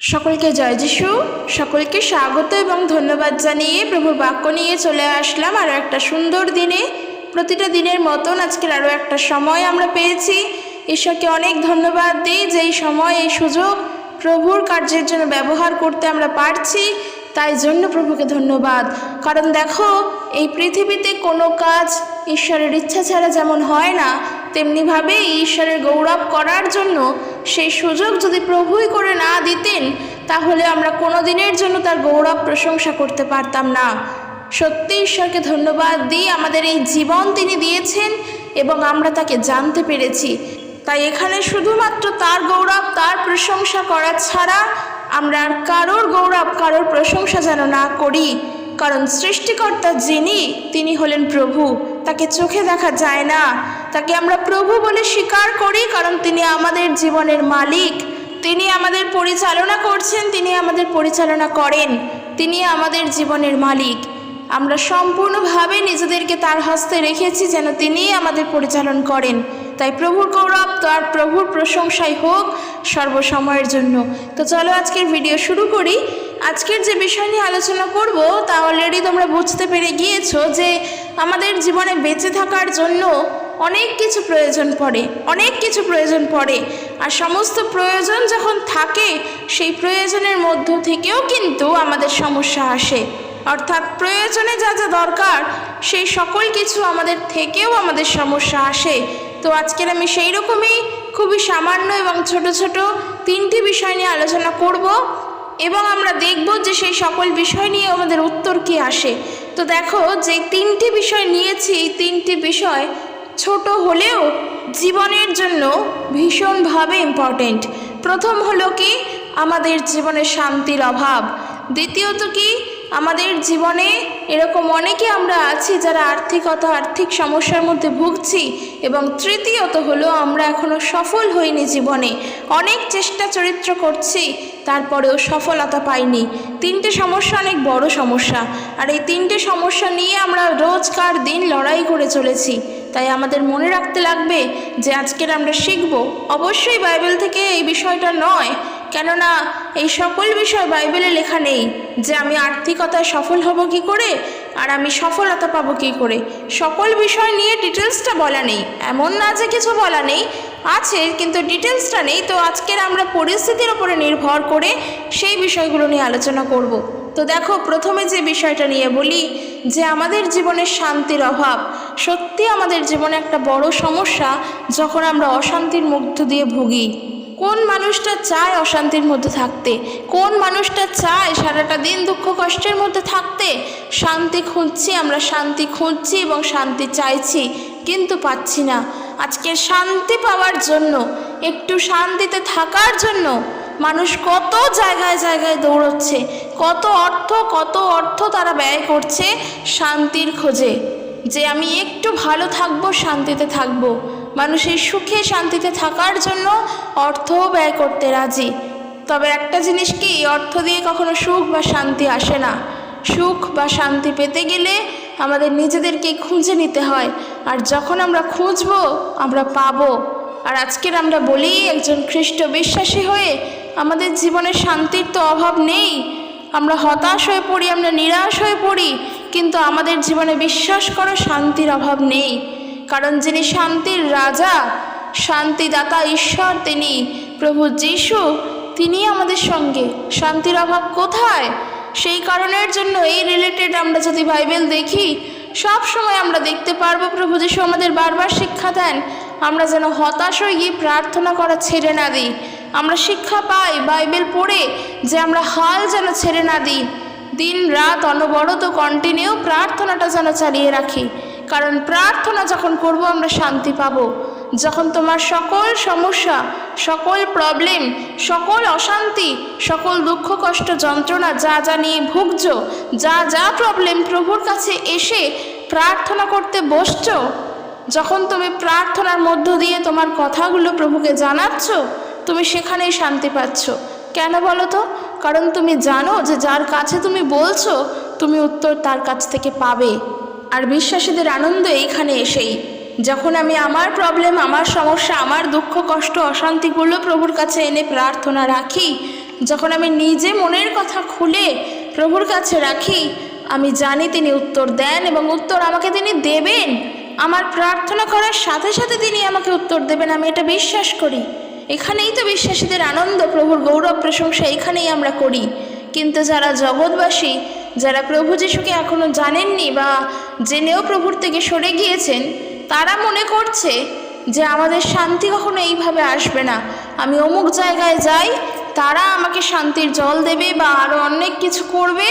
সকলকে জয় যিশু। সকলকে স্বাগত এবং ধন্যবাদ জানিয়ে প্রভুর বাক্য নিয়ে চলে আসলাম আরও একটা সুন্দর দিনে। প্রতিটা দিনের মতন আজকের আরও একটা সময় আমরা পেয়েছি। ঈশ্বরকে অনেক ধন্যবাদ দিই যে এই সময়, এই সুযোগ প্রভুর কার্যের জন্য ব্যবহার করতে আমরা পারছি। তাই জন্য প্রভুকে ধন্যবাদ। কারণ দেখো, এই পৃথিবীতে কোনো কাজ ঈশ্বরের ইচ্ছা ছাড়া যেমন হয় না তেমনিভাবে ঈশ্বরের গৌরব করার জন্য সেই সুযোগ যদি প্রভুই করে না দিতেন, তাহলে আমরা কোনো দিনের জন্য তার গৌরব প্রশংসা করতে পারতাম না। সত্যি ঈশ্বরকে ধন্যবাদ দিই আমাদের এই জীবন তিনি দিয়েছেন এবং আমরা তাকে জানতে পেরেছি। তাই এখানে শুধুমাত্র তার গৌরব, তার প্রশংসা করা ছাড়া আমরা আর কারোর গৌরব, কারোর প্রশংসা যেন না করি। কারণ সৃষ্টিকর্তা যিনি, তিনি হলেন প্রভু। তাকে চোখে দেখা যায় না। তাকে আমরা প্রভু বলে স্বীকার করি, কারণ তিনি আমাদের জীবনের মালিক। তিনি আমাদের পরিচালনা করছেন, তিনি আমাদের পরিচালনা করেন। তিনি আমাদের জীবনের মালিক। আমরা সম্পূর্ণভাবে নিজেদেরকে তার হস্তে রেখেছি, যেন তিনিই আমাদের পরিচালন করেন। তাই প্রভুর গৌরব তার প্রভুর প্রশংসাই হোক সর্বসময়ের জন্য। তো চলো আজকের ভিডিও শুরু করি। আজকের যে বিষয় নিয়ে আলোচনা করব, তা অলরেডি তোমরা বুঝতে পেরে গিয়েছো যে আমাদের জীবনে বেঁচে থাকার জন্য অনেক কিছু প্রয়োজন পড়ে, অনেক কিছু প্রয়োজন পড়ে। আর সমস্ত প্রয়োজন যখন থাকে, সেই প্রয়োজনের মধ্য থেকেও কিন্তু আমাদের সমস্যা আসে। অর্থাৎ প্রয়োজনে যা যা দরকার, সেই সকল কিছু আমাদের থেকেও আমাদের সমস্যা আসে। তো আজকের আমি সেই রকমই খুবই সামান্য এবং ছোট ছোট তিনটি বিষয় নিয়ে আলোচনা করব এবং আমরা দেখব যে সেই সকল বিষয় নিয়ে আমাদের উত্তর কি আসে। তো দেখো, যে তিনটি বিষয় নিয়েছি তিনটি বিষয় ছোট হলেও জীবনের জন্য ভীষণভাবে ইম্পর্টেন্ট প্রথম হলো কি? আমাদের জীবনে শান্তির অভাব। দ্বিতীয়ত কি? আমাদের জীবনে এরকম অনেকে আমরা আছি যারা আর্থিকতা, আর্থিক সমস্যার মধ্যে ভুগছি এবং তৃতীয়ত হলো আমরা এখনও সফল হইনি জীবনে। অনেক চেষ্টা চরিত্র করছি, তারপরেও সফলতা পাইনি। তিনটে সমস্যা অনেক বড় সমস্যা। আর এই তিনটে সমস্যা নিয়ে আমরা রোজকার দিন লড়াই করে চলেছি। তাই আমাদের মনে রাখতে লাগবে যে আজকের আমরা শিখব অবশ্যই বাইবেল থেকে এই বিষয়টা নয়। কেননা এই সকল বিষয় বাইবেলে লেখা নেই যে আমি আর্থিকতায় সফল হব কি করে আর আমি সফলতা পাবো কি করে। সকল বিষয় নিয়ে ডিটেলসটা বলা নেই। এমন না যে কিছু বলা নেই। আছে, কিন্তু ডিটেলসটা নেই। তো আজকের আমরা পরিস্থিতির ওপরে নির্ভর করে সেই বিষয়গুলো নিয়ে আলোচনা করব। তো দেখো, প্রথমে যে বিষয়টা নিয়ে বলি যে আমাদের জীবনে শান্তির অভাব, সত্যি আমাদের জীবনে একটা বড় সমস্যা যখন আমরা অশান্তির মধ্য দিয়ে ভুগি। কোন মানুষটা চায় অশান্তির মধ্যে থাকতে? কোন মানুষটা চায় সারাটা দিন দুঃখ কষ্টের মধ্যে থাকতে? শান্তি খুঁজছি, আমরা শান্তি খুঁজছি এবং শান্তি চাইছি, কিন্তু পাচ্ছি না। আজকে শান্তি পাওয়ার জন্য, একটু শান্তিতে থাকার জন্য মানুষ কত জায়গায় জায়গায় দৌড়চ্ছে, কত অর্থ কত অর্থ তারা ব্যয় করছে শান্তির খোঁজে। যে আমি একটু ভালো থাকব, শান্তিতে থাকব। মানুষের সুখে, শান্তিতে থাকার জন্য অর্থও ব্যয় করতে রাজি। তবে একটা জিনিস কি অর্থ দিয়ে কখনো সুখ বা শান্তি আসে না। সুখ বা শান্তি পেতে গেলে আমাদের নিজেদেরকে খুঁজে নিতে হয়। আর যখন আমরা খুঁজবো, আমরা পাবো। আর আজকের আমরা বলি, একজন খ্রিস্ট বিশ্বাসী হয়ে আমাদের জীবনে শান্তির তো অভাব নেই। আমরা হতাশ হয়ে পড়ি, আমরা নিরাশ হয়ে পড়ি, কিন্তু আমাদের জীবনে বিশ্বাস করো শান্তির অভাব নেই। কারণ যিনি শান্তির রাজা, শান্তিদাতা ঈশ্বর, তিনি প্রভু যিশু তিনি আমাদের সঙ্গে। শান্তির অভাব কোথায়? সেই কারণের জন্য এই রিলেটেড আমরা যদি বাইবেল দেখি সব সময় আমরা দেখতে পারব, প্রভু যিশু আমাদের বারবার শিক্ষা দেন। আমরা যেন হতাশ হয়ে গিয়ে প্রার্থনা করা ছেড়ে না দিই। আমরা শিক্ষা পাই বাইবেল পড়ে যে আমরা হাল যেন ছেড়ে না দিই। দিন রাত অনবরত কন্টিনিউ প্রার্থনাটা যেন চালিয়ে রাখি। কারণ প্রার্থনা যখন করব আমরা শান্তি পাবো। যখন তোমার সকল সমস্যা, সকল প্রবলেম সকল অশান্তি, সকল দুঃখ, কষ্ট, যন্ত্রণা, যা যা নিয়ে ভুগছ, যা যা প্রবলেম প্রভুর কাছে এসে প্রার্থনা করতে বসছো? যখন তুমি প্রার্থনার মধ্য দিয়ে তোমার কথাগুলো প্রভুকে জানাচ্ছ, তুমি সেখানেই শান্তি পাচ্ছ। কেন বলো তো? কারণ তুমি জানো যে যার কাছে তুমি বলছো, তুমি উত্তর তার কাছ থেকে পাবে। আর বিশ্বাসীদের আনন্দ এইখানে এসেই। যখন আমি আমার প্রবলেম আমার সমস্যা, আমার দুঃখ, কষ্ট, অশান্তিগুলো প্রভুর কাছে এনে প্রার্থনা রাখি, যখন আমি নিজে মনের কথা খুলে প্রভুর কাছে রাখি আমি জানি তিনি উত্তর দেন এবং উত্তর আমাকে তিনি দেবেন। আমার প্রার্থনা করার সাথে সাথে তিনি আমাকে উত্তর দেবেন, আমি এটা বিশ্বাস করি। এখানেই তো বিশ্বাসীদের আনন্দ, প্রভুর গৌরব প্রশংসা এখানেই আমরা করি। কিন্তু যারা জগৎবাসী, যারা প্রভু যিশুকে এখনও জানেননি বা জেনেও প্রভুর থেকে সরে গিয়েছেন, তারা মনে করছে যে আমাদের শান্তি কখনো এইভাবে আসবে না। আমি অমুক জায়গায় যাই, তারা আমাকে শান্তির জল দেবে বা আরও অনেক কিছু করবে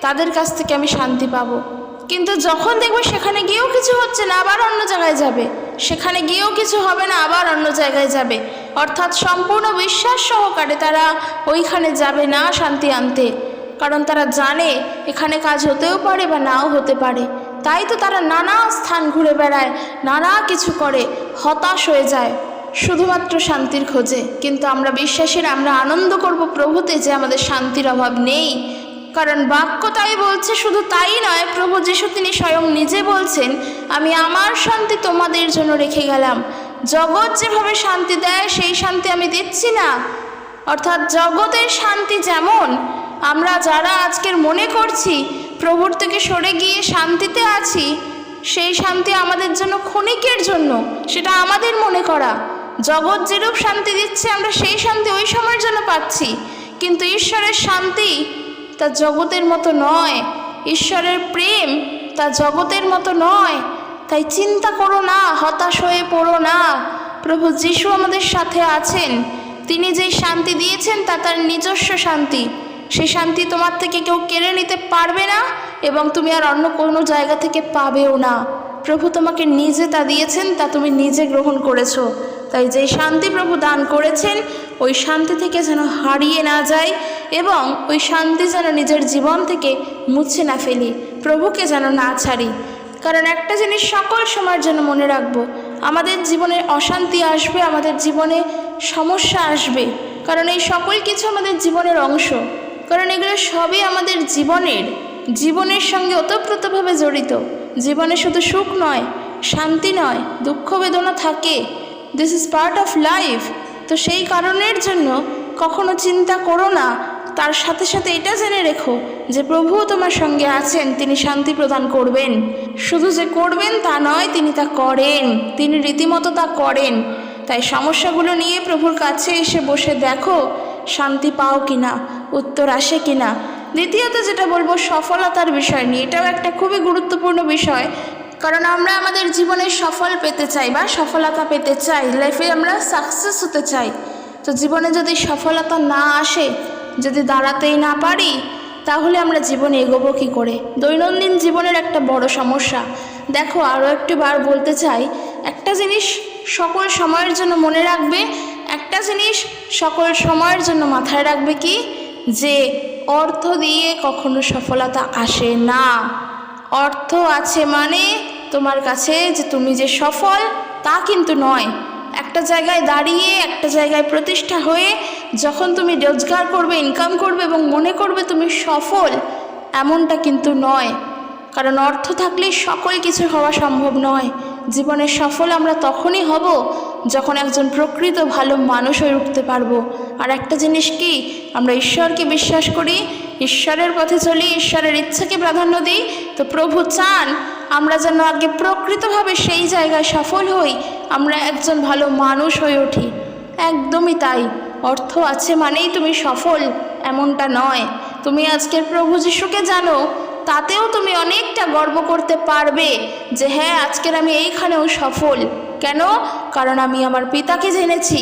তাদের কাছ থেকে আমি শান্তি পাবো। কিন্তু যখন দেখবে সেখানে গিয়েও কিছু হচ্ছে না, আবার অন্য জায়গায় যাবে। সেখানে গিয়েও কিছু হবে না, আবার অন্য জায়গায় যাবে। অর্থাৎ সম্পূর্ণ বিশ্বাস সহকারে তারা ওইখানে যাবে না শান্তি আনতে। কারণ তারা জানে এখানে কাজ হতেও পারে বা নাও হতে পারে। তাই তো তারা নানা স্থান ঘুরে বেড়ায়, নানা কিছু করে, হতাশ হয়ে যায়। শুধুমাত্র শান্তির খোঁজে। কিন্তু আমরা বিশ্বাসীরা, আমরা আনন্দ করব প্রভুতে যে আমাদের শান্তির অভাব নেই। কারণ বাক্য তাই বলছে, শুধু তাই নয়, প্রভু যিশু তিনি স্বয়ং নিজে বলছেন, আমি আমার শান্তি তোমাদের জন্য রেখে গেলাম। জগৎ যেভাবে শান্তি দেয়, সেই শান্তি আমি দিচ্ছি না। অর্থাৎ জগতের শান্তি যেমন, আমরা যারা আজকের মনে করছি, প্রভুর থেকে সরে গিয়ে শান্তিতে আছি, সেই শান্তি আমাদের জন্য ক্ষণিকের জন্য, সেটা আমাদের মনে করা। জগৎ যেরূপ শান্তি দিচ্ছে, আমরা সেই শান্তি ওই সময়ের জন্য পাচ্ছি। কিন্তু ঈশ্বরের শান্তি তা জগতের মতো নয়। ঈশ্বরের প্রেম তা জগতের মতো নয়। তাই চিন্তা করো না, হতাশ হয়ে পড়ো না। প্রভু যিশু আমাদের সাথে আছেন। তিনি যেই শান্তি দিয়েছেন তা তার নিজস্ব শান্তি। সে শান্তি তোমার থেকে কেউ কেড়ে নিতে পারবে না এবং তুমি আর অন্য কোনো জায়গা থেকে পাবেও না। প্রভু তোমাকে নিজে তা দিয়েছেন, তা তুমি নিজে গ্রহণ করেছ। তাই যেই শান্তি প্রভু দান করেছেন, ওই শান্তি থেকে যেন হারিয়ে না যায় এবং ওই শান্তি যেন নিজের জীবন থেকে মুছে না ফেলি, প্রভুকে যেন না ছাড়ি। কারণ একটা জিনিস সকল সময়ের জন্য মনে রাখব, আমাদের জীবনে অশান্তি আসবে, আমাদের জীবনে সমস্যা আসবে। কারণ এই সকল কিছু আমাদের জীবনের অংশ। কারণ এগুলো সবই আমাদের জীবনের জীবনের সঙ্গে ওতপ্রোতভাবে জড়িত। জীবনে শুধু সুখ নয়, শান্তি নয়, দুঃখ বেদনা থাকে। This is part of life তো সেই কারণের জন্য কখনো চিন্তা করো না। তার সাথে সাথে এটা জেনে রেখো যে প্রভুও তোমার সঙ্গে আছেন, তিনি শান্তি প্রদান করবেন। শুধু যে করবেন তা নয়, তিনি তা করেন। তিনি রীতিমতো তা করেন। তাই সমস্যাগুলো নিয়ে প্রভুর কাছে এসে বসে দেখো, শান্তি পাও কিনা, উত্তর আসে কিনা। দ্বিতীয়ত যেটা বলব, সফলতার বিষয় নিয়ে। এটাও একটা খুবই গুরুত্বপূর্ণ বিষয়। কারণ আমরা আমাদের জীবনে সফল পেতে চাই বা সফলতা পেতে চাই লাইফে আমরা সাকসেস হতে চাই। তো জীবনে যদি সফলতা না আসে, যদি দাঁড়াতেই না পারি, তাহলে আমরা জীবনে এগোবো কী করে? দৈনন্দিন জীবনের একটা বড় সমস্যা। দেখো, আরও একটি বার বলতে চাই, একটা জিনিস সকল সময়ের জন্য মনে রাখবে, একটা জিনিস সকল সময়ের জন্য মাথায় রাখবে কি? যে অর্থ দিয়ে কখনো সফলতা আসে না। অর্থ আছে মানে তোমার কাছে যে তুমি যে সফল, তা কিন্তু নয়। একটা জায়গায় দাঁড়িয়ে, একটা জায়গায় প্রতিষ্ঠা হয়ে যখন তুমি রোজগার করবে ইনকাম করবে এবং মনে করবে তুমি সফল, এমনটা কিন্তু নয়। কারণ অর্থ থাকলে সকল কিছু হওয়া সম্ভব নয়। জীবনে সফল আমরা তখনই হব যখন একজন প্রকৃত ভালো মানুষ হয়ে উঠতে পারব। আর একটা জিনিস কি, আমরা ঈশ্বরকে বিশ্বাস করি, ঈশ্বরের পথে চলি, ঈশ্বরের ইচ্ছাকে প্রাধান্য দিই। তো প্রভু চান আমরা যেন আগে প্রকৃতভাবে সেই জায়গায় সফল হই, আমরা একজন ভালো মানুষ হয়ে উঠি। একদমই তাই। অর্থ আছে মানেই তুমি সফল, এমনটা নয়। তুমি আজকের প্রভু যিশুকে জানো তাতেও তুমি অনেকটা গর্ব করতে পারবে যে হ্যাঁ আজকের আমি এইখানেও সফল। কেন? কারণ আমি আমার পিতাকে জেনেছি।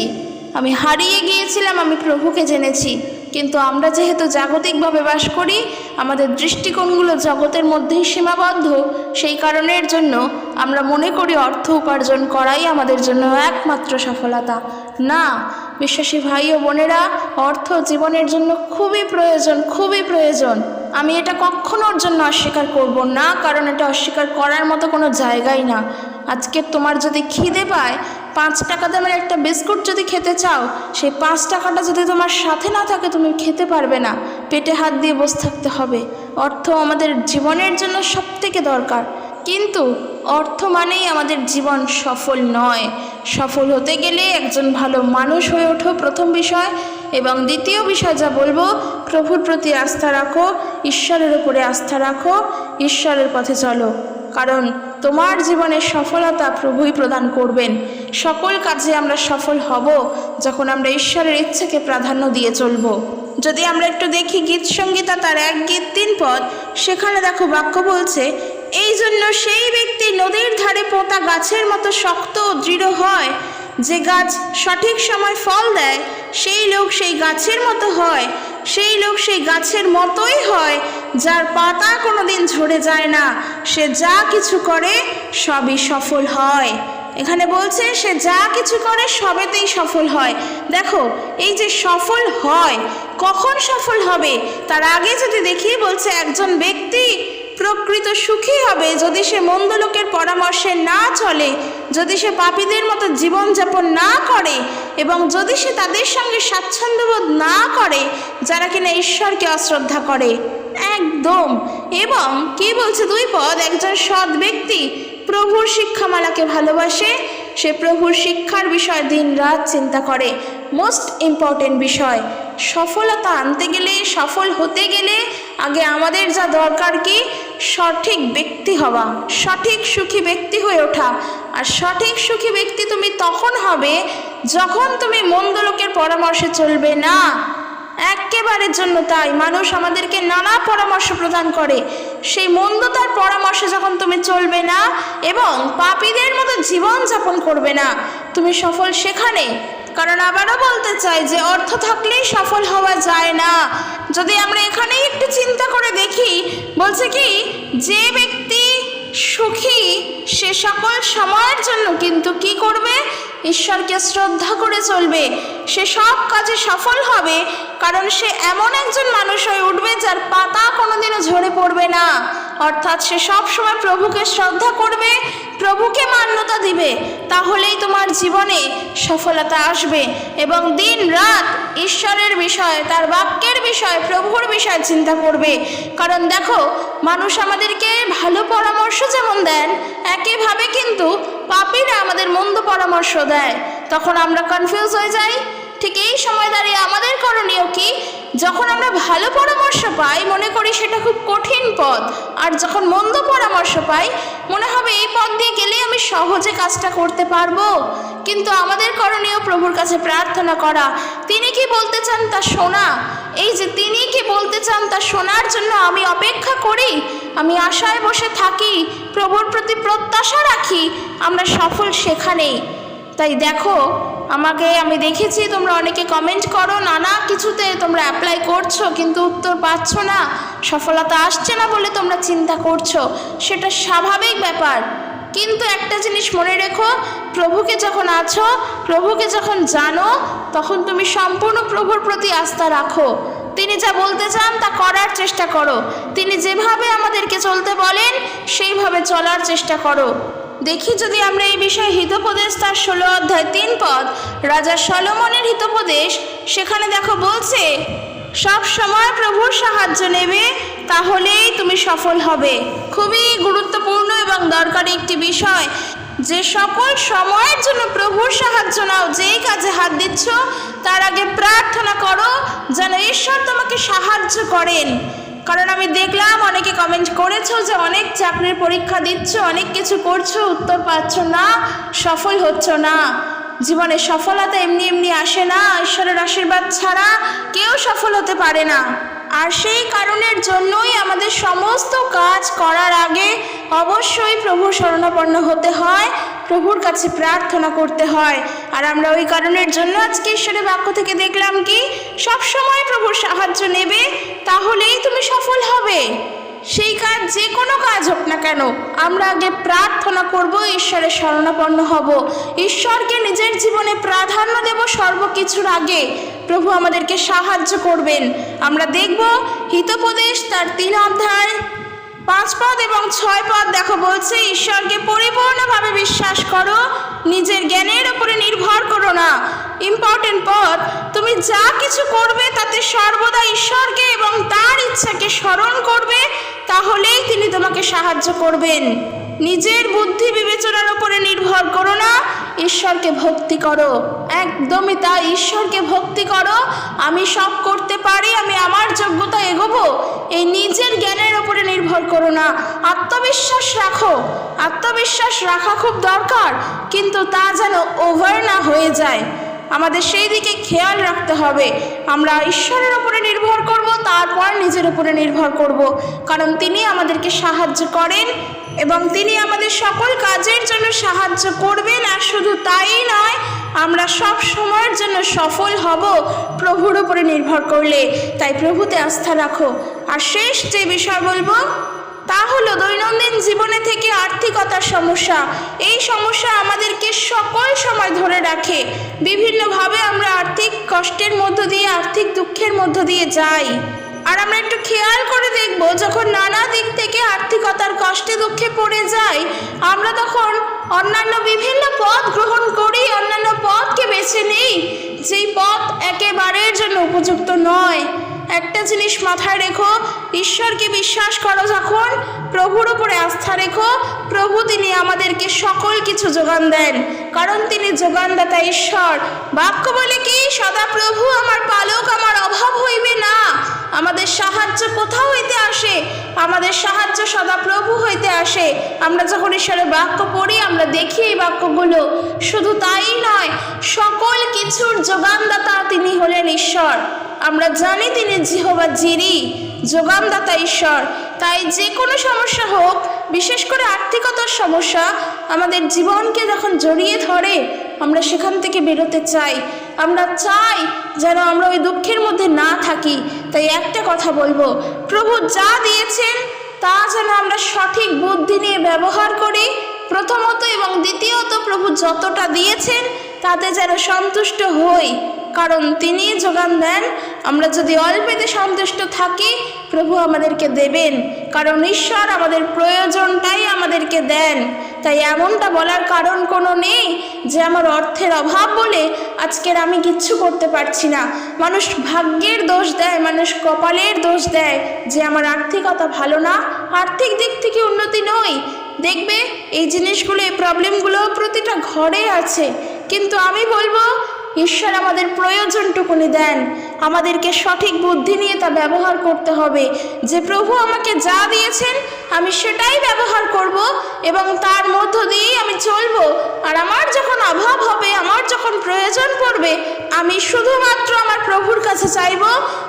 আমি হারিয়ে গিয়েছিলাম, আমি প্রভুকে জেনেছি। কিন্তু আমরা যেহেতু জাগতিকভাবে বাস করি, আমাদের দৃষ্টিকোণগুলো জগতের মধ্যেই সীমাবদ্ধ, সেই কারণের জন্য আমরা মনে করি অর্থ উপার্জন করাই আমাদের জন্য একমাত্র সফলতা। না, বিশ্বাসী ভাই ও বোনেরা, অর্থ জীবনের জন্য খুবই প্রয়োজন খুবই প্রয়োজন। আমি এটা কখনোর জন্য অস্বীকার করব না, কারণ এটা অস্বীকার করার মতো কোনো জায়গাই না। আজকে তোমার যদি খিদে পায়, পাঁচ টাকা দামের একটা বিস্কুট যদি খেতে চাও, সেই পাঁচ টাকাটা যদি তোমার সাথে না থাকে, তুমি খেতে পারবে না। পেটে হাত দিয়ে বসে থাকতে হবে। অর্থ আমাদের জীবনের জন্য সব থেকে দরকার। কিন্তু অর্থ মানেই আমাদের জীবন সফল নয়। সফল হতে গেলে একজন ভালো মানুষ হয়ে ওঠো প্রথম বিষয়। এবং দ্বিতীয় বিষয় যা বলব, প্রভুর প্রতি আস্থা রাখো, ঈশ্বরের উপরে আস্থা রাখো, ঈশ্বরের পথে চলো। কারণ তোমার জীবনের সফলতা প্রভুই প্রদান করবেন। সকল কাজে আমরা সফল হব যখন আমরা ঈশ্বরের ইচ্ছাকে প্রাধান্য দিয়ে চলবো। যদি আমরা একটু দেখি গীত সঙ্গীতা তার এক গীত তিন পদ, সেখানে দেখো বাক্য বলছে এই জন্য সেই ব্যক্তি নদীর ধারে পোতা গাছের মতো শক্ত ও দৃঢ় হয়, যে গাছ সঠিক সময় ফল দেয়, সেই লোক সেই গাছের মতো হয়, সেই লোক সেই গাছের মতোই হয়, যার পাতা কোনোদিন ঝরে যায় না, সে যা কিছু করে সবই সফল হয়। এখানে বলছে, সে যা কিছু করে সবেতেই সফল হয়। দেখো, এই যে সফল হয়, কখন সফল হবে? তার আগে যদি দেখি, বলছে একজন ব্যক্তি প্রকৃত সুখী হবে যদি সে মন্দ লোকের পরামর্শে না চলে, যদি সে পাপীদের মতো জীবনযাপন না করে এবং যদি সে তাদের সঙ্গে স্বাচ্ছন্দ্যবোধ না করে, যারা কিনা ঈশ্বরকে অশ্রদ্ধা করে। একদম। এবং কি বলছে দুই পদ? একজন সৎ ব্যক্তি প্রভুর শিক্ষামালাকে ভালোবাসে, সে প্রভুর শিক্ষার বিষয় দিন রাত চিন্তা করে। মোস্ট ইম্পর্টেন্ট বিষয়, সফলতা আনতে গেলে, সফল হতে গেলে আগে আমাদের যা দরকার কি? সঠিক ব্যক্তি হওয়া, সঠিক সুখী ব্যক্তি হয়ে ওঠা। আর সঠিক সুখী ব্যক্তি তুমি তখন হবে যখন তুমি মন্দ লোকের পরামর্শে চলবে না। একেবারের জন্য তাই মানুষ আমাদেরকে নানা পরামর্শ প্রদান করে। সেই মন্দতার পরামর্শে যখন তুমি চলবে না এবং পাপীদের মতো জীবন যাপন করবে না, তুমি সফল সেখানে কারণ আবারও বলতে চাই যে অর্থ থাকলেই সফল হওয়া যায় না। যদি আমরা এখানেই একটু চিন্তা করে দেখি, বলছে কি, যে ব্যক্তি সুখী, সে সকল সময়ের জন্য কিন্তু কি করবে? ঈশ্বরকে শ্রদ্ধা করে চলবে। সে সব কাজে সফল হবে, কারণ সে এমন একজন মানুষ হয়ে উঠবে যার পাতা কোনোদিনও ঝরে পড়বে না। অর্থাৎ সে সব সময় প্রভুকে শ্রদ্ধা করবে, প্রভুকে মান্যতা দিবে, তাহলেই তোমার জীবনে সফলতা আসবে এবং দিন রাত ঈশ্বরের বিষয়, তার বাক্যের বিষয়, প্রভুর বিষয় চিন্তা করবে। কারণ দেখো, মানুষ আমাদেরকে ভালো পরামর্শ যেমন দেন, একইভাবে কিন্তু পাপীরা আমাদের মন্দ পরামর্শ দেয়। তখন আমরা কনফিউজ হয়ে যাই ঠিক এই সময় দাঁড়িয়ে আমাদের করণীয় কি? যখন আমরা ভালো পরামর্শ পাই, মনে করি সেটা খুব কঠিন পথ। আর যখন মন্দ পরামর্শ পাই, মনে হবে এই পথ দিয়ে গেলেই আমি সহজে কাজটা করতে পারব। কিন্তু আমাদের করণীয় প্রভুর কাছে প্রার্থনা করা, তিনি কি বলতে চান তা শোনা। এই যে তিনি কি বলতে চান তা শোনার জন্য আমি অপেক্ষা করি, আমি আশায় বসে থাকি, প্রভুর প্রতি প্রত্যাশা রাখি, আমরা সফল সেখানেই। তাই দেখো আমাকে আমি দেখেছি, তোমরা অনেকে কমেন্ট করো, নানা কিছুতে তোমরা অ্যাপ্লাই করছ, কিন্তু উত্তর পাচ্ছ না, সফলতা আসছে না বলে তোমরা চিন্তা করছ, সেটা স্বাভাবিক ব্যাপার। কিন্তু একটা জিনিস মনে রেখো, প্রভুকে যখন আছো, প্রভুকে যখন জানো, তখন তুমি সম্পূর্ণ প্রভুর প্রতি আস্থা রাখো। তিনি যা বলতে চান তা করার চেষ্টা করো। তিনি যেভাবে আমাদেরকে চলতে বলেন, সেইভাবে চলার চেষ্টা করো। দেখি যদি আমরা এই বিষয়ে হিতোপদেশ তার ষোলো অধ্যায় তিন পদ, রাজা সলমনের হিতোপদেশ সেখানে দেখো বলছে, সব সময় প্রভুর সাহায্য নেবে, তাহলেই তুমি সফল হবে। খুবই গুরুত্বপূর্ণ এবং দরকারি একটি বিষয়, যে সকল সময়ের জন্য প্রভুর সাহায্য নাও, যেই কাজে হাত দিচ্ছ, তার আগে প্রার্থনা করো যেন ঈশ্বর তোমাকে সাহায্য করেন। কারণ আমি দেখলাম অনেকে কমেন্ট করেছ যে অনেক চাকরির পরীক্ষা দিচ্ছ, অনেক কিছু করছ, উত্তর পাচ্ছ না, সফল হচ্ছ না। জীবনে সফলতা এমনি এমনি আসে না, ঈশ্বরের আশীর্বাদ ছাড়া কেউ সফল হতে পারে না। আর সেই কারণের জন্যই আমাদের সমস্ত কাজ করার আগে অবশ্যই প্রভুর শরণাপন্ন হতে হয়, প্রভুর কাছে প্রার্থনা করতে হয়। আর আমরা ওই কারণের জন্য আজকে ঈশ্বরের বাক্য থেকে দেখলাম কি, সবসময় প্রভুর সাহায্য নেবে, তাহলেই তুমি সফল হবে। সেই কাজ যে কোনো কাজ হোক না কেন, আমরা আগে প্রার্থনা করব, ঈশ্বরের শরণাপন্ন হব। ঈশ্বরকে নিজের জীবনে প্রাধান্য দেব সর্বকিছুর আগে। প্রভু আমাদেরকে সাহায্য করবেন। আমরা দেখব, হিতোপদেশ তার তিন অধ্যায় পাঁচ পদ এবং ছয় পদ দেখো বলছে, ঈশ্বরকে পরিপূর্ণভাবে বিশ্বাস করো, নিজের জ্ঞানের উপরে নির্ভর করো না। ইম্পর্টেন্ট পথ। তুমি যা কিছু করবে তাতে সর্বদা ঈশ্বরকে এবং তার ইচ্ছাকে স্মরণ করবে, তাহলেই তিনি তোমাকে সাহায্য করবেন। নিজের বুদ্ধি বিবেচনার উপরে নির্ভর করো না, ঈশ্বরকে ভক্তি করো। একদমই তাই, ঈশ্বরকে ভক্তি করো। আমি সব করতে পারি, আমি আমার যোগ্যতা এগোবো। এই নিজের জ্ঞানের উপরে নির্ভর করো না। আত্মবিশ্বাস রাখো। আত্মবিশ্বাস রাখা খুব দরকার, কিন্তু তা যেন ওভার না হয়ে যায়। আমাদের সেই দিকে খেয়াল রাখতে হবে। আমরা ঈশ্বরের উপরে নির্ভর করব, তারপর নিজের উপরে নির্ভর করব। কারণ তিনি আমাদেরকে সাহায্য করেন এবং তিনি আমাদের সকল কাজের জন্য সাহায্য করবেন আর শুধু তাই নয়, আমরা সব সময়ের জন্য সফল হব প্রভুর উপরে নির্ভর করলে। তাই প্রভুতে আস্থা রাখো। আর শেষ যে বিষয় বলব তা হলো দৈনন্দিন জীবনে থেকে আর্থিকতার সমস্যা। এই সমস্যা আমাদেরকে সকল সময় ধরে রাখে। বিভিন্নভাবে আমরা আর্থিক কষ্টের মধ্য দিয়ে, আর্থিক দুঃখের মধ্য দিয়ে যাই। আর আমরা একটু খেয়াল করে দেখব, যখন নানা দিক থেকে আর্থিকতার কষ্টে দুঃখে পড়ে যাই, আমরা তখন অন্যান্য বিভিন্ন পথ গ্রহণ করি, অন্যান্য পথকে বেছে নিই। যেই পথ একেবারের জন্য উপযুক্ত নয়। একটা জিনিস মাথায় রেখো, ঈশ্বরকে বিশ্বাস করো যখন, প্রভুর উপরে আস্থা রেখো, প্রভু তিনি আমাদেরকে সকল কিছু যোগান দেন, কারণ তিনি যোগানদাতা ঈশ্বর। বাক্য বলে কি, সদা প্রভু আমার পালক, আমার অভাব হইবে না, আমাদের সাহায্য কোথাও হইতে আসে, আমাদের সাহায্য সদা প্রভু হইতে আসে। আমরা যখন ঈশ্বরের বাক্য পড়ি, আমরা দেখি এই বাক্যগুলো। শুধু তাই নয়, সকল কিছুর যোগানদাতা তিনি হলেন ঈশ্বর। আমরা জানি তিনি জিহবা জিরি, যোগানদাতা ঈশ্বর। তাই যে কোনো সমস্যা হোক, বিশেষ করে আর্থিকতার সমস্যা, আমাদের জীবনকে যখন জড়িয়ে ধরে, আমরা সেখান থেকে বেরোতে চাই। আমরা চাই যেন আমরা ওই দুঃখের মধ্যে না থাকি। তাই একটা কথা বলব, প্রভু যা দিয়েছেন, তা যেন আমরা সঠিক বুদ্ধি নিয়ে ব্যবহার করি। প্রথমত এবং দ্বিতীয়ত প্রভু যতটা দিয়েছেন তাতে যেন সন্তুষ্ট হই। কারণ তিনি যোগান দেন, আমরা যদি অল্পেতে সন্তুষ্ট থাকি, প্রভু আমাদেরকে দেবেন। কারণ ঈশ্বর আমাদের প্রয়োজনটাই আমাদেরকে দেন। তাই এমনটা বলার কারণ কোনো নেই যে আমার অর্থের অভাব বলে আজকের আমি কিচ্ছু করতে পারছি না। মানুষ ভাগ্যের দোষ দেয়, মানুষ কপালের দোষ দেয় যে আমার আর্থিকতা ভালো না, আর্থিক দিক থেকে উন্নতি নই। দেখবে এই জিনিসগুলো, এই প্রবলেমগুলো প্রতিটা ঘরে আছে। কিন্তু আমি বলব, ঈশ্বর আমাদের প্রয়োজনটুকুনি দেন। আমাদেরকে সঠিক বুদ্ধি নিয়ে তা ব্যবহার করতে হবে। যে প্রভু আমাকে যা দিয়েছেন, আমি সেটাই ব্যবহার করব এবং তার মধ্য দিয়েই আমি চলবো। আর আমার যখন অভাব হবে, আমার যখন প্রয়োজন পড়বে, আমি শুধুমাত্র আমার প্রভুর কাছে চাইব,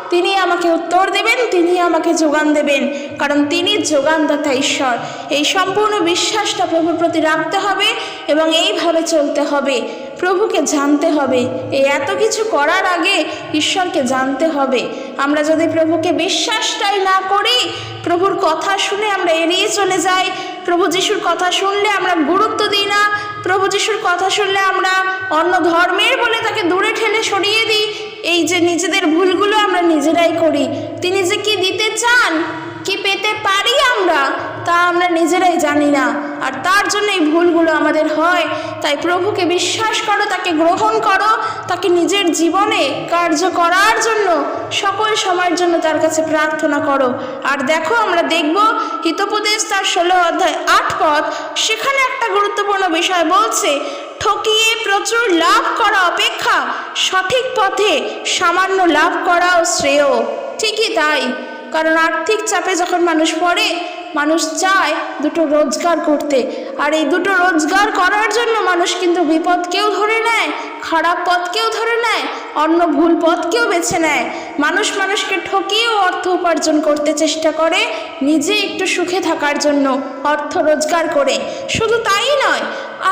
তিনি আমাকে উত্তর দেবেন, তিনি আমাকে যোগান দেবেন। কারণ তিনি যোগানদাতা ঈশ্বর। এই সম্পূর্ণ বিশ্বাসটা প্রভুর প্রতি রাখতে হবে এবং এইভাবে চলতে হবে। প্রভুকে জানতে হবে। এই এত কিছু করার আগে ঈশ্বরকে জানতে হবে। আমরা যদি প্রভুকে বিশ্বাসটাই না করি, প্রভুর কথা শুনে আমরা এড়িয়ে চলে যাই। প্রভু যিশুর কথা শুনলে আমরা গুরুত্ব দিই না। প্রভু যিশুর কথা শুনলে আমরা অন্য ধর্মের বলে তাকে দূরে ঠেলে সরিয়ে দিই। এই যে নিজেদের ভুলগুলো আমরা নিজেরাই করি। তিনি যে কি দিতে চান কি পেতে পারি আমরা? তা আমরা নিজেরাই জানি না। আর তার জন্য এই ভুলগুলো আমাদের হয়। তাই প্রভুকে বিশ্বাস করো, তাকে গ্রহণ করো, তাকে নিজের জীবনে কার্য করার জন্য, সকল সময়ের জন্য তার কাছে প্রার্থনা করো। আর দেখো, আমরা দেখব হিতোপদেশ তার ষোলো অধ্যায় আট পথ, সেখানে একটা গুরুত্বপূর্ণ বিষয় বলছে, ঠকিয়ে প্রচুর লাভ করা অপেক্ষা সঠিক পথে সামান্য লাভ করাও শ্রেয়। ঠিকই তাই। কারণ আর্থিক চাপে যখন মানুষ পড়ে মানুষ চায় দুটো রোজগার করতে। আর এই দুটো রোজগার করার জন্য মানুষ কিন্তু বিপদকেও ধরে নেয়, খারাপ পথকেও ধরে নেয়, অন্য ভুল পথকেও বেছে নেয়। মানুষ মানুষকে ঠকিয়েও অর্থ উপার্জন করতে চেষ্টা করে, নিজে একটু সুখে থাকার জন্য অর্থ রোজগার করে। শুধু তাই নয়,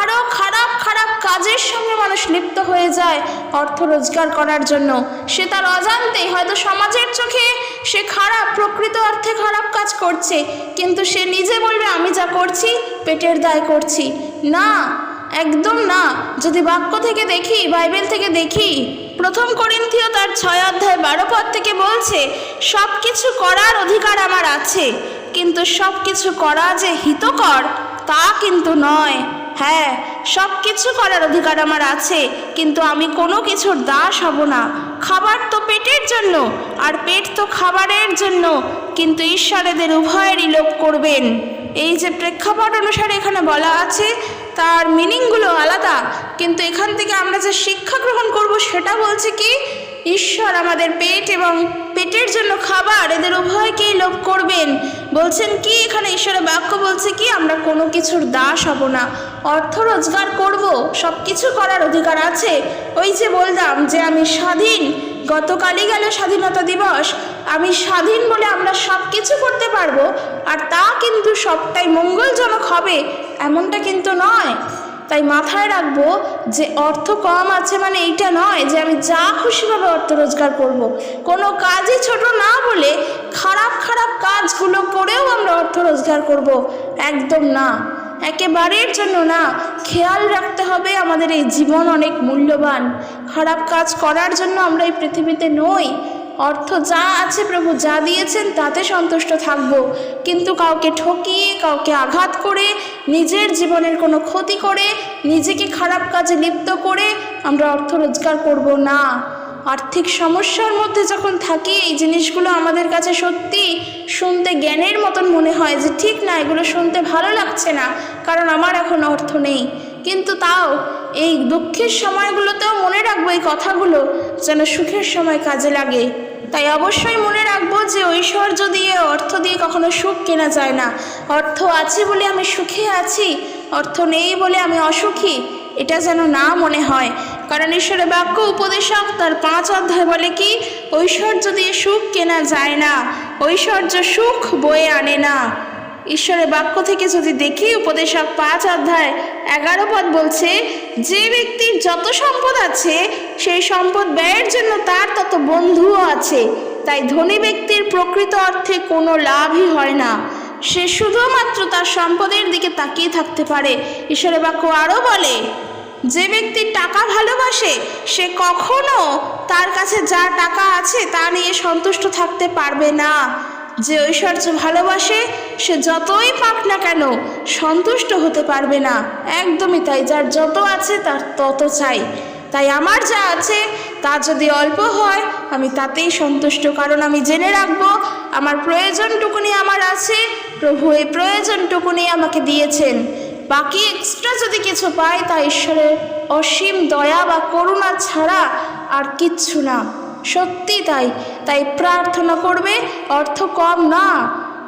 আরও খারাপ খারাপ কাজের সঙ্গে মানুষ লিপ্ত হয়ে যায় অর্থ রোজগার করার জন্য। সে তার অজান্তেই হয়তো সমাজের চোখে সে খারাপ, প্রকৃত অর্থে খারাপ কাজ করছে, কিন্তু সে নিজে বলবে, আমি যা করছি, পেটের দায়। করছি। না, একদম না। যদি বাক্য থেকে দেখি, বাইবেল থেকে দেখি, প্রথম করিন্থীয় তার ছয় অধ্যায় বারো পদ থেকে বলছে সব কিছু করার অধিকার আমার আছে, কিন্তু সব কিছু করা যে হিতকর, তা কিন্তু নয়। হ্যাঁ সব কিছু করার অধিকার আমার আছে, কিন্তু আমি কোনো কিছুর দাস হব না। খাবার তো পেটের জন্য, আর পেট তো খাবারের জন্য, কিন্তু ঈশ্বরেদের উভয়েরই লোভ করবেন। এই যে প্রেক্ষাপট অনুসারে এখানে বলা আছে, তার মিনিংগুলো আলাদা, কিন্তু এখান থেকে আমরা যে শিক্ষা গ্রহণ করব সেটা বলছে কি, ঈশ্বর আমাদের পেট এবং পেটের জন্য খাবার, এদের উভয়কেই লোভ করবেন। বলছেন কি, এখানে ঈশ্বরের বাক্য বলছে কি, আমরা কোনো কিছুর দাস হব না, অর্থ রোজগার করব সব কিছু করার অধিকার আছে। ওই যে বললাম যে আমি স্বাধীন, গতকালই গেল স্বাধীনতা দিবস আমি স্বাধীন বলে আমরা সব কিছু করতে পারব, আর তা কিন্তু সবটাই মঙ্গলজনক হবে, এমনটা কিন্তু নয়। তাই মাথায় রাখব যে অর্থ কম আছে মানে এইটা নয় যে আমি যা খুশিভাবে অর্থ রোজগার করব। কোনো কাজই ছোট না বলে খারাপ খারাপ কাজগুলো করেও আমরা অর্থ রোজগার করব। একদম না। একেবারের জন্য না। খেয়াল রাখতে হবে আমাদের এই জীবন অনেক মূল্যবান। খারাপ কাজ করার জন্য আমরা এই পৃথিবীতে নই। অর্থ যা আছে প্রভু যা দিয়েছেন তাতে সন্তুষ্ট থাকব। কিন্তু কাউকে ঠকিয়ে, কাউকে আঘাত করে, নিজের জীবনের কোনো ক্ষতি করে, নিজেকে খারাপ কাজে লিপ্ত করে আমরা অর্থ রোজগার করব না। আর্থিক সমস্যার মধ্যে যখন থাকি, এই জিনিসগুলো আমাদের কাছে সত্যি শুনতে জ্ঞানের মতন মনে হয় যে ঠিক না, এগুলো শুনতে ভালো লাগছে না, কারণ আমার এখন অর্থ নেই। কিন্তু তাও এই দুঃখের সময়গুলোতেও মনে রাখব এই কথাগুলো, যেন সুখের সময় কাজে লাগে। তাই অবশ্যই মনে রাখব যে ঐশ্বর্য দিয়ে অর্থ দিয়ে কখনো সুখ কেনা যায় না। অর্থ আছে বলে আমি সুখে আছি, অর্থ নেই বলে আমি অসুখী, এটা যেন না মনে হয়। কারণ ঈশ্বরের বাক্য উপদেশক তার পাঁচ অধ্যায় বলে কি ঐশ্বর্য দিয়ে সুখ কেনা যায় না, ঐশ্বর্য সুখ বয়ে আনে না। ঈশ্বরের বাক্য থেকে যদি দেখি উপদেশক পাঁচ অধ্যায় এগারো পদ বলছে, যে ব্যক্তির যত সম্পদ আছে, সেই সম্পদ ব্যয়ের জন্য তার তত বন্ধুও আছে। তাই ধনী ব্যক্তির প্রকৃত অর্থে কোনো লাভই হয় না। সে শুধুমাত্র তার সম্পদের দিকে তাকিয়ে থাকতে পারে। ঈশ্বরের বাক্য আরও বলে, যে ব্যক্তি টাকা ভালোবাসে, সে কখনো তার কাছে যা টাকা আছে তা নিয়ে সন্তুষ্ট থাকতে পারবে না। যে ঐশ্বর্য ভালোবাসে, সে যতই পাক না কেন সন্তুষ্ট হতে পারবে না। একদমই তাই, যার যত আছে তার তত চাই। তাই আমার যা আছে, তা যদি অল্প হয়, আমি তাতেই সন্তুষ্ট। কারণ আমি জেনে রাখব, আমার প্রয়োজনটুকুনি আমার আছে, প্রভু এই প্রয়োজনটুকুনি আমাকে দিয়েছেন। বাকি এক্সট্রা যদি কিছু পাই, তা ঈশ্বরের অসীম দয়া বা করুণা ছাড়া আর কিচ্ছু না। সত্যি তাই তাই প্রার্থনা করবে, অর্থ কম না।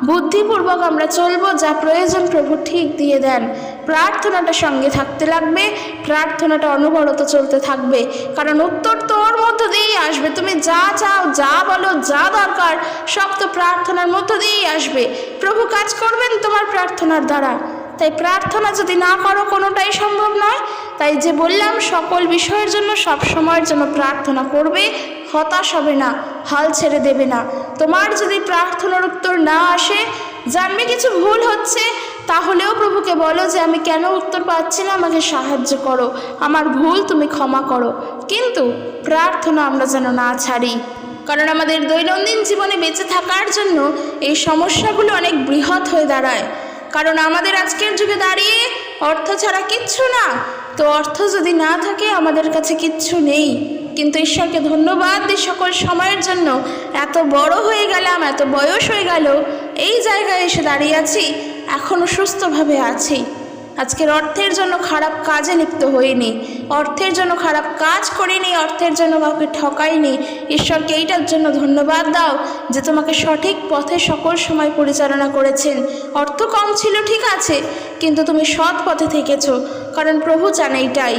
বুদ্ধিপূর্বক আমরা চলবো, যা প্রয়োজন প্রভু ঠিক দিয়ে দেন। প্রার্থনাটা সঙ্গে থাকতে লাগবে, প্রার্থনাটা অনবরত চলতে থাকবে। কারণ উত্তর তোর মধ্য দিয়েই আসবে। তুমি যা চাও, যা বলো, যা দরকার, সব তো প্রার্থনার মধ্য দিয়েই আসবে। প্রভু কাজ করবেন তোমার প্রার্থনার দ্বারা। তাই প্রার্থনা যদি না করো, কোনোটাই সম্ভব নয়। তাই যে বললাম, সকল বিষয়ের জন্য, সব সময়ের জন্য প্রার্থনা করবে, হতাশ হবে না, হাল ছেড়ে দেবে না। তোমার যদি প্রার্থনার উত্তর না আসে, জানবে কিছু ভুল হচ্ছে, তাহলেও প্রভুকে বলো যে, আমি কেন উত্তর পাচ্ছি না? আমাকে সাহায্য করো। আমার ভুল তুমি ক্ষমা করো। কিন্তু প্রার্থনা আমরা যেন না ছাড়ি। কারণ আমাদের দৈনন্দিন জীবনে বেঁচে থাকার জন্য এই সমস্যাগুলো অনেক বৃহৎ হয়ে দাঁড়ায়। কারণ আমাদের আজকের যুগে দাঁড়িয়ে অর্থ ছাড়া কিচ্ছু না। তো অর্থ যদি না থাকে, আমাদের কাছে কিচ্ছু নেই। কিন্তু ঈশ্বরকে ধন্যবাদ দিই সকল সময়ের জন্য। এত বড় হয়ে গেলাম, এত বয়স হয়ে গেল, এই জায়গায় এসে দাঁড়িয়ে আছি এখনও সুস্থভাবে আছি। আজকের অর্থের জন্য খারাপ কাজে লিপ্ত হইনি। অর্থের জন্য খারাপ কাজ করিনি, অর্থের জন্য কাউকে ঠকাইনি। ঈশ্বরকে এইটার জন্য ধন্যবাদ দাও যে তোমাকে সঠিক পথে সকল সময় পরিচালনা করেছেন। অর্থ কম ছিল, ঠিক আছে, কিন্তু তুমি সৎ পথে থেকেছ, কারণ প্রভু চান এইটাই।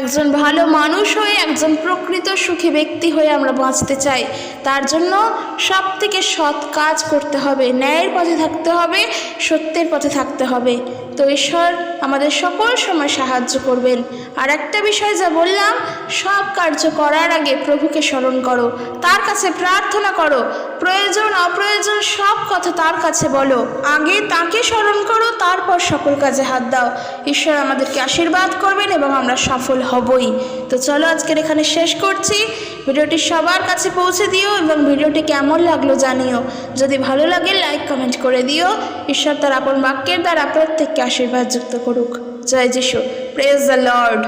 একজন ভালো মানুষ হয়ে একজন প্রকৃত সুখী ব্যক্তি হয়ে আমরা বাঁচতে চাই। তার জন্য সব থেকে সৎ কাজ করতে হবে, ন্যায়ের পথে থাকতে হবে, সত্যের পথে থাকতে হবে। তো ঈশ্বর আমাদের সকল সময় সাহায্য করবেন। আর একটা বিষয় যা বললাম, সব কার্য করার আগে প্রভুকে স্মরণ করো, তার কাছে প্রার্থনা করো, প্রয়োজন, অপ্রয়োজন সব কথা তার কাছে বলো। আগে তাকে স্মরণ করো, তারপর সকল কাজে হাত দাও। ঈশ্বর আমাদেরকে আশীর্বাদ করবেন এবং আমরা সফল হবই। তো চলো আজকের এখানে শেষ করছি। ভিডিওটি সবার কাছে পৌঁছে দিও এবং ভিডিওটি কেমন লাগল জানিও। যদি ভালো লাগে, লাইক, কমেন্ট করে দিও। ঈশ্বর তার আপন বাক্যের দ্বারা প্রত্যেককে আশীর্বাদ যুক্ত করুক। জয় যিশু। Praise the Lord